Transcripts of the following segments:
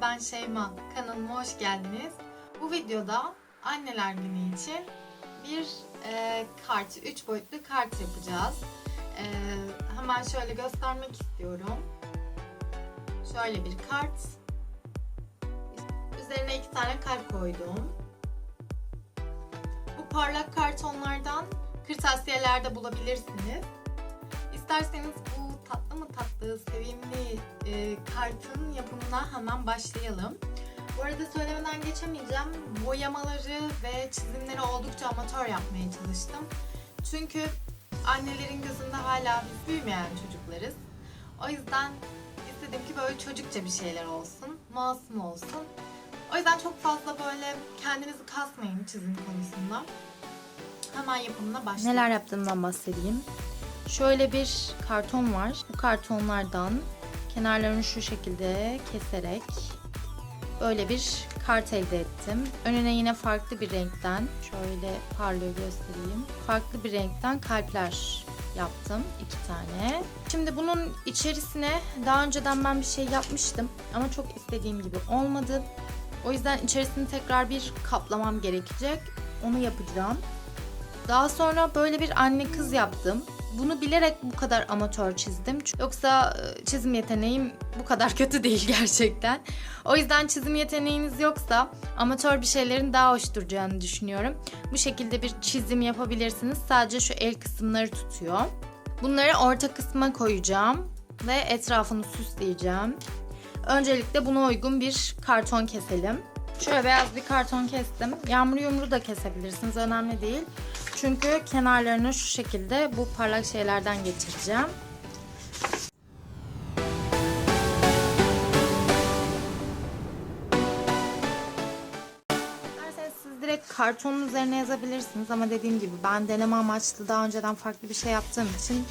ben Şeyma. Kanalıma hoş geldiniz. Bu videoda anneler günü için bir e, kart, 3 boyutlu kart yapacağız. E, hemen şöyle göstermek istiyorum. Şöyle bir kart. Üzerine iki tane kalp koydum. Bu parlak kartonlardan kırtasiyelerde bulabilirsiniz. İsterseniz bu tatlı mı tatlı, sevimli e, kartın yapımına hemen başlayalım. Bu arada söylemeden geçemeyeceğim. Boyamaları ve çizimleri oldukça amatör yapmaya çalıştım. Çünkü annelerin gözünde hala biz büyümeyen çocuklarız. O yüzden istedim ki böyle çocukça bir şeyler olsun, masum olsun. O yüzden çok fazla böyle kendinizi kasmayın çizim konusunda. Hemen yapımına başlayalım. Neler yaptığımdan bahsedeyim. Şöyle bir karton var. Bu kartonlardan kenarlarını şu şekilde keserek böyle bir kart elde ettim. Önüne yine farklı bir renkten şöyle parlıyor göstereyim. Farklı bir renkten kalpler yaptım. iki tane. Şimdi bunun içerisine daha önceden ben bir şey yapmıştım ama çok istediğim gibi olmadı. O yüzden içerisini tekrar bir kaplamam gerekecek. Onu yapacağım. Daha sonra böyle bir anne kız yaptım. Bunu bilerek bu kadar amatör çizdim. Yoksa e, çizim yeteneğim bu kadar kötü değil gerçekten. O yüzden çizim yeteneğiniz yoksa amatör bir şeylerin daha hoş duracağını düşünüyorum. Bu şekilde bir çizim yapabilirsiniz. Sadece şu el kısımları tutuyor. Bunları orta kısma koyacağım ve etrafını süsleyeceğim. Öncelikle buna uygun bir karton keselim. Şöyle beyaz bir karton kestim. Yağmur yumru da kesebilirsiniz. Önemli değil. Çünkü kenarlarını şu şekilde bu parlak şeylerden geçireceğim. Direkt kartonun üzerine yazabilirsiniz ama dediğim gibi ben deneme amaçlı daha önceden farklı bir şey yaptığım için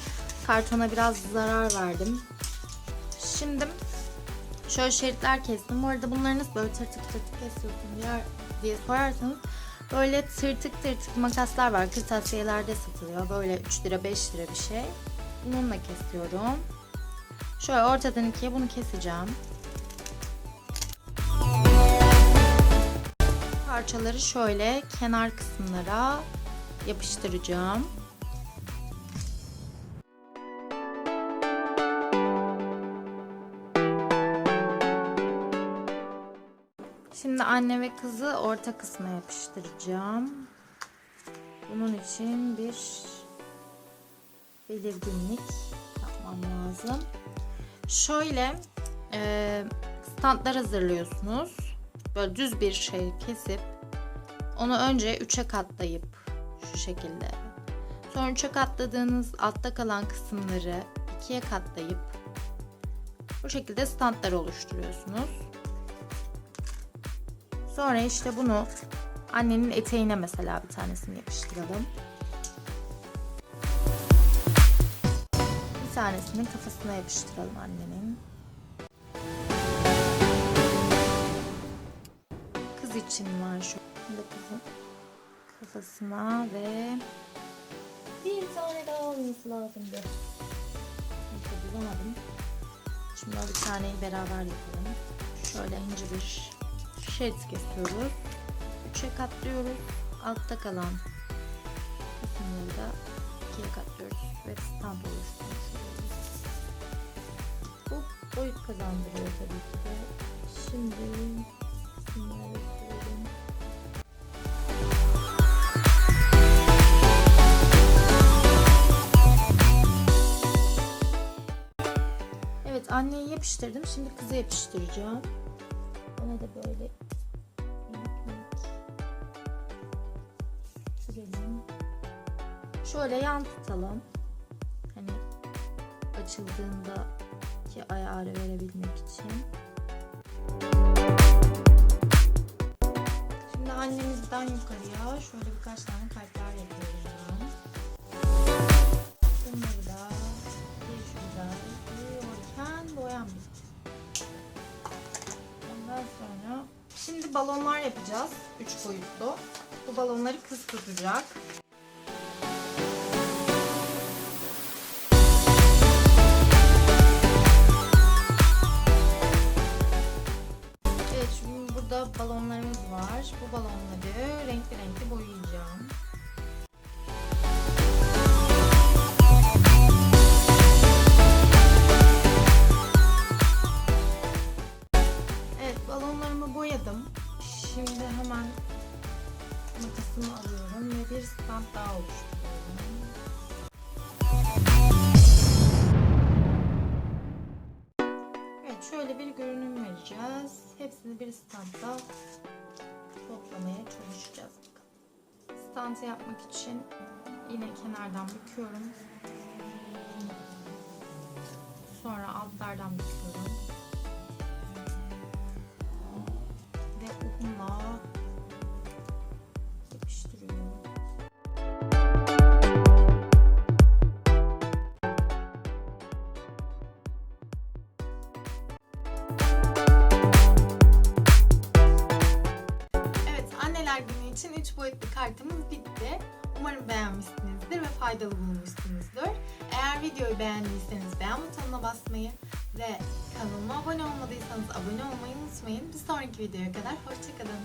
kartona biraz zarar verdim. Şimdi şöyle şeritler kestim. Bu arada bunları nasıl böyle tırtık tırtık kesiyorsun diye, diye sorarsanız böyle tırtık tırtık makaslar var. Kırtasiyelerde satılıyor. Böyle 3 lira 5 lira bir şey. Bununla kesiyorum. Şöyle ortadan ikiye bunu keseceğim. Parçaları şöyle kenar kısımlara yapıştıracağım. Şimdi anne ve kızı orta kısma yapıştıracağım. Bunun için bir belirginlik yapmam lazım. Şöyle e, standlar hazırlıyorsunuz. Böyle düz bir şey kesip onu önce 3'e katlayıp şu şekilde. Sonra 3'e katladığınız altta kalan kısımları 2'ye katlayıp bu şekilde standlar oluşturuyorsunuz. Sonra işte bunu annenin eteğine mesela bir tanesini yapıştıralım. Bir tanesini kafasına yapıştıralım annenin. Kız için var şu anda kızın kafasına ve bir tane daha olması lazımdı. Neyse bulamadım. Şimdi bir taneyi beraber yapalım. Şöyle ince bir şerit kesiyoruz. Üçe katlıyoruz. Altta kalan kısımları da ikiye katlıyoruz ve stand oluşturmuş oluyoruz. Bu boyut kazandırıyor tabii ki de. Şimdi gösterelim. Evet anneyi yapıştırdım. Şimdi kızı yapıştıracağım. Ona da böyle sürelim. Şöyle yan. Hani açıldığında ki ayarı verebilmek için. Şimdi annemizden yukarıya şöyle birkaç tane kalpler balonlar yapacağız. 3 boyutlu. Bu balonları Şimdi hemen makasımı alıyorum ve bir stand daha oluşturuyorum. Evet şöyle bir görünüm vereceğiz. Hepsini bir standda toplamaya çalışacağız. Stand yapmak için yine kenardan büküyorum. Sonra altlardan büküyorum. İçin 3 boyutlu kartımız bitti. Umarım beğenmişsinizdir ve faydalı bulmuşsunuzdur. Eğer videoyu beğendiyseniz beğen butonuna basmayı ve kanalıma abone olmadıysanız abone olmayı unutmayın. Bir sonraki videoya kadar hoşçakalın.